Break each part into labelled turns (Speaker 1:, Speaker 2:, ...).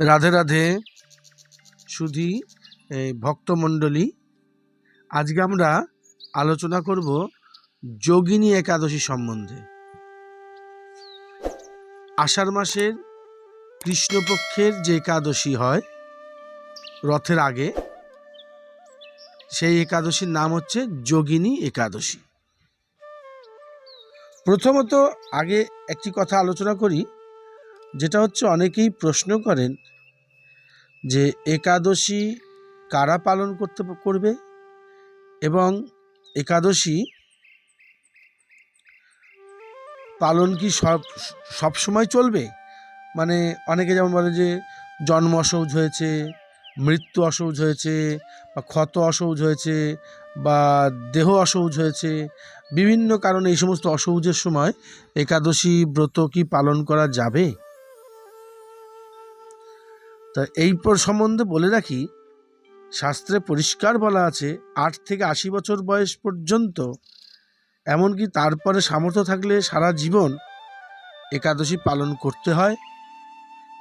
Speaker 1: রাধে রাধে, সুধী ভক্তমণ্ডলী। আজকে আমরা আলোচনা করব যোগিনী একাদশী সম্বন্ধে। আষাঢ় মাসের কৃষ্ণপক্ষের যে একাদশী হয়, রথের আগে, সেই একাদশীর নাম হচ্ছে যোগিনী একাদশী। প্রথমত আগে একটি কথা আলোচনা করি। যেটা হচ্ছে অনেকেই প্রশ্ন করেন যে একাদশী কারা পালন করতে করবে? এবং একাদশী পালন কি সব সব সময় চলবে? মানে অনেকে যেমন বলে যে জন্ম অসৌজ হয়েছে, মৃত্যু অসৌজ হয়েছে, বা ক্ষত অসৌজ হয়েছে, বা দেহ অসৌজ হয়েছে, বিভিন্ন কারণে এই সমস্ত অসৌজের সময় একাদশী ব্রত কি পালন করা যাবে? তা এই সম্বন্ধে বলে রাখি, শাস্ত্রে পরিষ্কার বলা আছে, আট থেকে আশি বছর বয়স পর্যন্ত, এমনকি তারপরে সামর্থ্য থাকলে সারা জীবন একাদশী পালন করতে হয়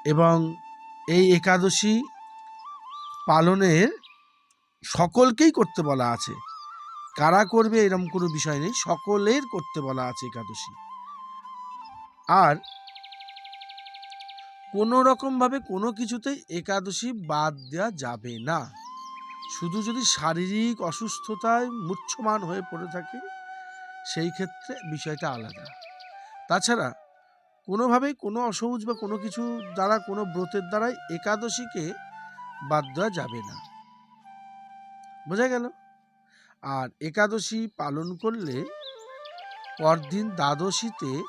Speaker 1: এবং এই একাদশী পালনের সকলকেই করতে বলা আছে। কারা করবে এরকম কোনো বিষয় নেই, সকলের করতে বলা আছে একাদশী। আর কোনো রকমভাবে কোনো কিছুতেই একাদশী বাদ দেওয়া যাবে না। শুধু যদি শারীরিক অসুস্থতায় মূর্ছমান হয়ে পড়ে থাকে, সেই ক্ষেত্রে বিষয়টা আলাদা। তাছাড়া কোনোভাবেই কোনো অসহজ বা কোনো কিছু দ্বারা, কোনো ব্রতের দ্বারাই একাদশীকে বাদ দেওয়া যাবে না। বোঝা গেল? আর একাদশী পালন করলে পরদিন দ্বাদশীতে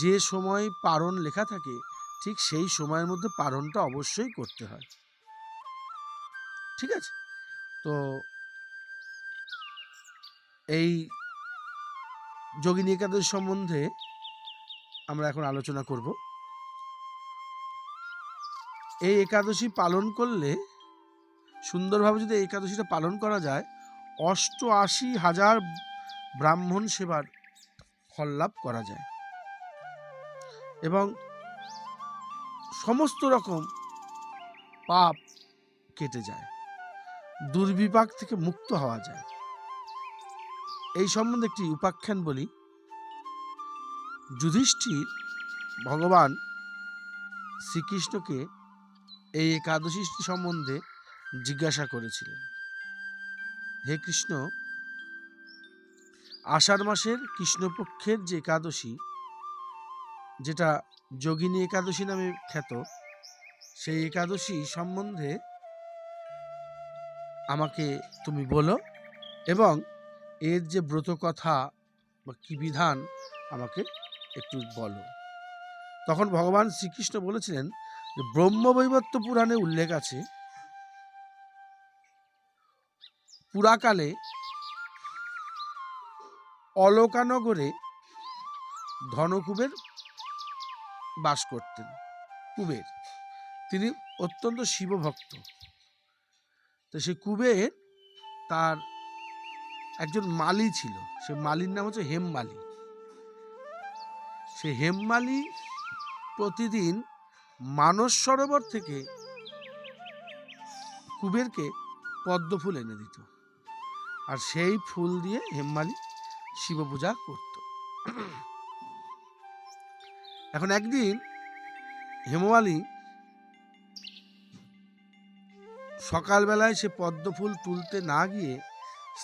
Speaker 1: যে সময় পারণ লেখা থাকে ঠিক সেই সময়ের মধ্যে পালনটা অবশ্যই করতে হয়। ঠিক আছে? তো এই যোগিনী একাদশ সম্বন্ধে আমরা এখন আলোচনা করব। এই একাদশী পালন করলে সুন্দরভাবে যদি একাদশীটা পালন করা যায়, অষ্টআশি হাজার ব্রাহ্মণ সেবার ফল লাভ করা যায়। এবং সমস্ত রকম পাপ কেটে যায়, দুর্বিপাক থেকে মুক্ত হওয়া যায়। এই সম্বন্ধে একটি উপাখ্যান বলি। যুধিষ্ঠির ভগবান শ্রীকৃষ্ণকে এই একাদশী সম্বন্ধে জিজ্ঞাসা করেছিলেন, হে কৃষ্ণ, আষাঢ় মাসের কৃষ্ণপক্ষের যে একাদশী, যেটা যোগিনী একাদশী নামে খ্যাত। সেই একাদশী সম্বন্ধে আমাকে তুমি বলো এবং এর যে ব্রত কথা বা কি বিধান আমাকে একটু বলো। তখন ভগবান শ্রীকৃষ্ণ বলেছিলেন যে ব্রহ্মবৈবত্য পুরাণে উল্লেখ আছে, পুরাকালে অলকানগরে ধনকুবের বাস করতেন। কুবের। তিনি অত্যন্ত শিবভক্ত। তো সেই কুবের তার একজন মালি ছিল। সে মালির নাম হচ্ছে হেমমালি। সে হেমমালি প্রতিদিন মানস সরোবর থেকে কুবেরকে পদ্ম ফুল এনে দিত। আর সেই ফুল দিয়ে হেমমালি শিব পূজা করত। এখন একদিন হেমমালি সকালবেলায় সে পদ্ম ফুল তুলতে না গিয়ে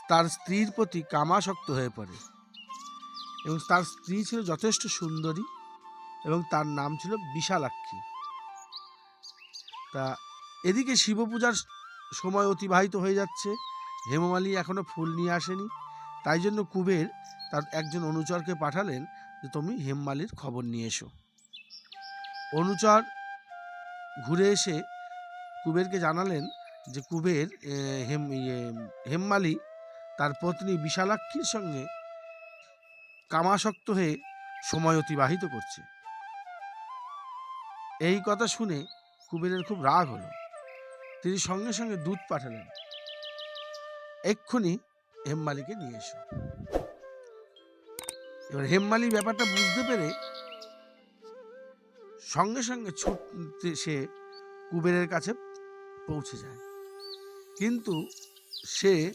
Speaker 1: তার স্ত্রীর প্রতি কামাসক্ত হয়ে পড়ে এবং তার স্ত্রী ছিল যথেষ্ট সুন্দরী এবং তার নাম ছিল বিশালাক্ষী। তা এদিকে শিব পূজার সময় অতিবাহিত হয়ে যাচ্ছে হেমমালি এখনও ফুল নিয়ে আসেনি, তাই জন্য কুবের তার একজন অনুচরকে পাঠালেন যে তুমি হেমমালির খবর নিয়ে এসো। অনুচর ঘুরে এসে কুবেরকে জানালেন যে কুবের হেম ইয়ে, হেমমালি তার পত্নী বিশালাক্ষীর সঙ্গে কামাসক্ত হয়ে সময় অতিবাহিত করছে। এই কথা শুনে কুবেরের খুব রাগ হলো। তিনি সঙ্গে সঙ্গে দুধ পাঠালেন। এক্ষুনি হেমমালিকে নিয়ে এসো। এবার হেমমালি ব্যাপারটা বুঝতে পেরে সঙ্গে সঙ্গে ছুটতে সে কুবেরের কাছে পৌঁছে যায়। কিন্তু সে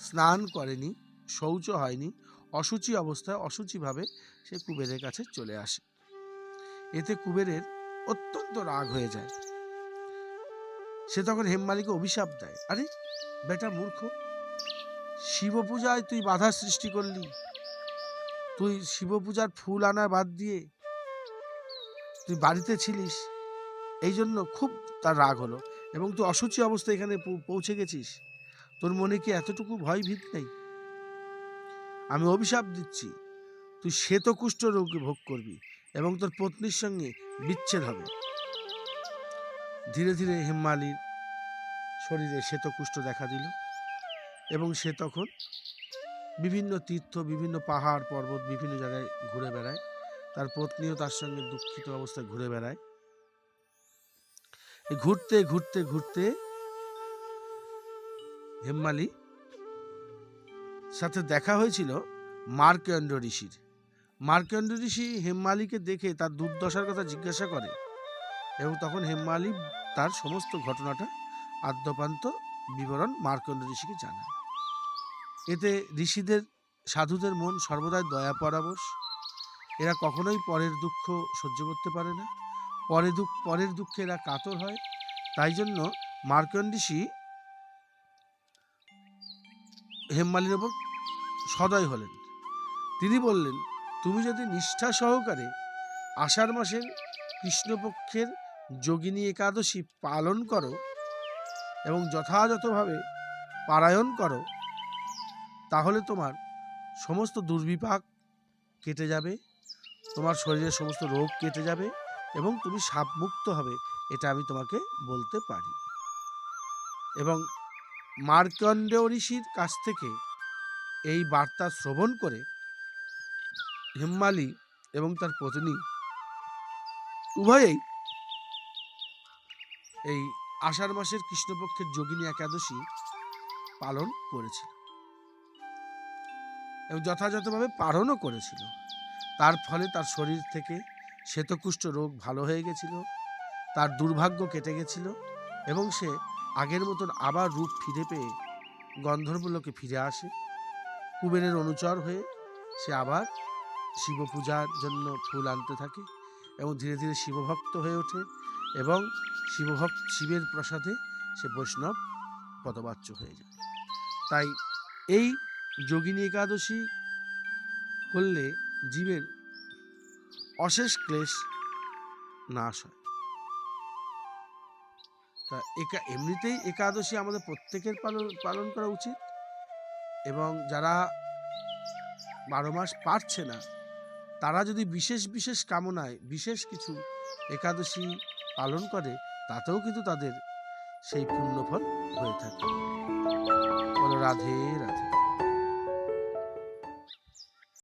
Speaker 1: স্নান করেনি, শৌচ হয়নি অসুচি অবস্থায় অসুচিভাবে সে কুবেরের কাছে চলে আসে। এতে কুবেরের অত্যন্ত রাগ হয়ে যায়। সে তখন হেমমালিকে অভিশাপ দেয়। আরে, বেটা মূর্খ শিব পূজায় তুই বাধা সৃষ্টি করলি তুই শিব পূজার ফুল আনা বাদ দিয়ে তুই বাড়িতে ছিলিস, এই জন্য খুব তার রাগ হলো এবং তুই অসুচি অবস্থায় এখানে পৌঁছে গেছিস। তোর মনে কি এতটুকু ভয় ভীত নেই? আমি অভিশাপ দিচ্ছি, তুই শ্বেতকুষ্ঠ রোগ ভোগ করবি এবং তোর পত্নীর সঙ্গে বিচ্ছেদ হবে। ধীরে ধীরে হেম্মালির শরীরে শ্বেতকুষ্ঠ দেখা দিল এবং সে তখন বিভিন্ন তীর্থ, বিভিন্ন পাহাড়, পর্বত বিভিন্ন জায়গায় ঘুরে বেড়ায়। তার পত্নীও তার সঙ্গে দুঃখিত অবস্থায় ঘুরে বেড়ায়। ঘুরতে ঘুরতে ঘুরতে হেম্মালি সাথে দেখা হয়েছিল মার্কেন্ড ঋষির। মার্কেন্ড ঋষি হেম্মালিকে দেখে তার দুর্দশার কথা জিজ্ঞাসা করে এবং তখন হেম্মালি তার সমস্ত ঘটনাটা আদ্যপান্ত বিবরণ মার্কণ্ড ঋষিকে জানায়। এতে ঋষিদের, সাধুদের মন সর্বদাই দয়া পরাবশ। এরা কখনোই পরের দুঃখ সহ্য করতে পারে না। পরে দুঃখ, পরের দুঃখে এরা কাতর হয়। তাই জন্য মার্কণ্ড ঋষি হেম্মালির ওপর সদয় হলেন। তিনি বললেন, তুমি যদি নিষ্ঠা সহকারে আষাঢ় মাসের কৃষ্ণপক্ষের যোগিনী একাদশী পালন করো এবং যথাযথভাবে পারায়ণ করো তাহলে তোমার সমস্ত দুর্বিপাক কেটে যাবে, তোমার শরীরের সমস্ত রোগ কেটে যাবে এবং তুমি সাপমুক্ত হবে, এটা আমি তোমাকে বলতে পারি। এবং মার্কণ্ডেয় ঋষির কাছ থেকে এই বার্তা শ্রবণ করে হিম্মালি এবং তার পত্নী উভয়েই এই আষাঢ় মাসের কৃষ্ণপক্ষের যোগিনী একাদশী পালন করেছিল। এবং যথাযথভাবে পালনও করেছিল। তার ফলে তার শরীর থেকে শ্বেতকুষ্ঠ রোগ ভালো হয়ে গেছিল, তার দুর্ভাগ্য কেটে গেছিল এবং সে আগের মতন আবার রূপ ফিরে পেয়ে গন্ধর্বলোকে ফিরে আসে। কুবেরের অনুচর হয়ে সে আবার শিব পূজার জন্য ফুল আনতে থাকে এবং ধীরে ধীরে শিবভক্ত হয়ে ওঠে এবং শিবভক্ত শিবের প্রসাদে সে বৈষ্ণব পদবাচ্য হয়ে যায়। তাই এই যোগিনী একাদশী করলে জীবের অশেষ ক্লেশ নাশ হয়। তা একা, এমনিতেই একাদশী আমাদের প্রত্যেকের পালন পালন করা উচিত এবং যারা বারো মাস পারছে না, তারা যদি বিশেষ বিশেষ কামনায় বিশেষ কিছু একাদশী পালন করে, তাতেও কিন্তু তাদের সেই পুণ্যফল হয়ে থাকে। রাধে রাধে।